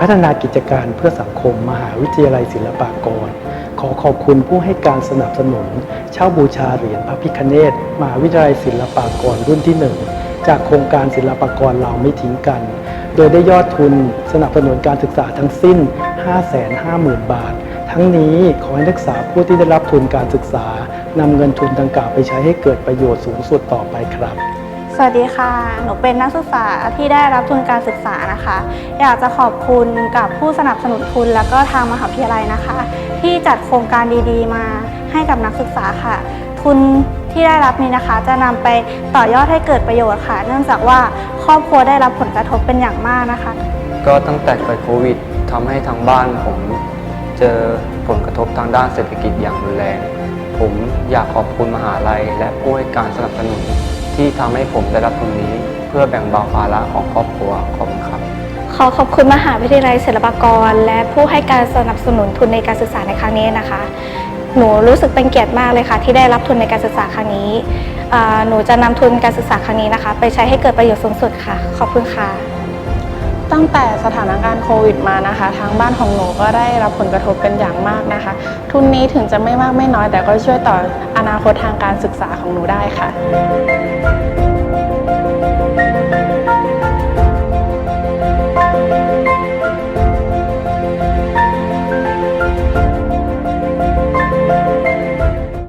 พัฒนากิจการเพื่อสังคม มหาวิทยาลัยศิลปากร ขอขอบคุณผู้ให้การสนับสนุน เช่าบูชาเหรียญพระพิคเนตมหาวิทยาลัยศิลปากรรุ่นที่ 1 จากโครงการศิลปากรเราไม่ทิ้งกัน โดยได้ยอดทุนสนับสนุนการศึกษาทั้งสิ้น 550,000 บาท ทั้งนี้ขอให้นักศึกษาผู้ที่ได้รับทุนการศึกษานำเงินทุนดังกล่าวไปใช้ให้เกิดประโยชน์สูงสุดต่อไปครับ สวัสดีค่ะ หนูเป็นนักศึกษาที่ได้รับทุนการศึกษานะคะ อยากจะขอบคุณกับผู้สนับสนุนทุน แล้วก็ทางมหาวิทยาลัยนะคะ ที่จัดโครงการดีๆ มาให้กับนักศึกษาค่ะ ทุนที่ได้รับนี้นะคะ จะนำไปต่อยอดให้เกิดประโยชน์ค่ะ เนื่องจากว่าครอบครัวได้รับผลกระทบเป็นอย่างมากนะคะ ก็ตั้งแต่เกิดโควิดทำให้ทางบ้านผมเจอผลกระทบทางด้านเศรษฐกิจอย่างรุนแรง ผมอยากขอบคุณมหาลัย และผู้ให้การสนับสนุน ที่ทำให้ผมได้รับตรงนี้ เพื่อแบ่งเบาภาระของครอบครัวขอบคุณครับ ขอขอบคุณมหาวิทยาลัยศิลปากร และผู้ให้การสนับสนุนทุนในการศึกษาในครั้งนี้นะคะ หนูรู้สึกเป็นเกียรติมากเลยค่ะ ที่ได้รับทุนในการศึกษาครั้งนี้อ่าหนูจะนำทุนการศึกษาครั้งนี้นะคะ ไปใช้ให้เกิดประโยชน์สูงสุดค่ะ ขอบคุณค่ะ ตั้งแต่สถานการณ์โควิดมานะคะทางบ้านของหนูก็ได้รับผลกระทบเป็นอย่างมากนะคะ ทุนนี้ถึงจะไม่มากไม่น้อย แต่ก็ช่วยต่ออนาคตทางการศึกษาของหนูได้ค่ะ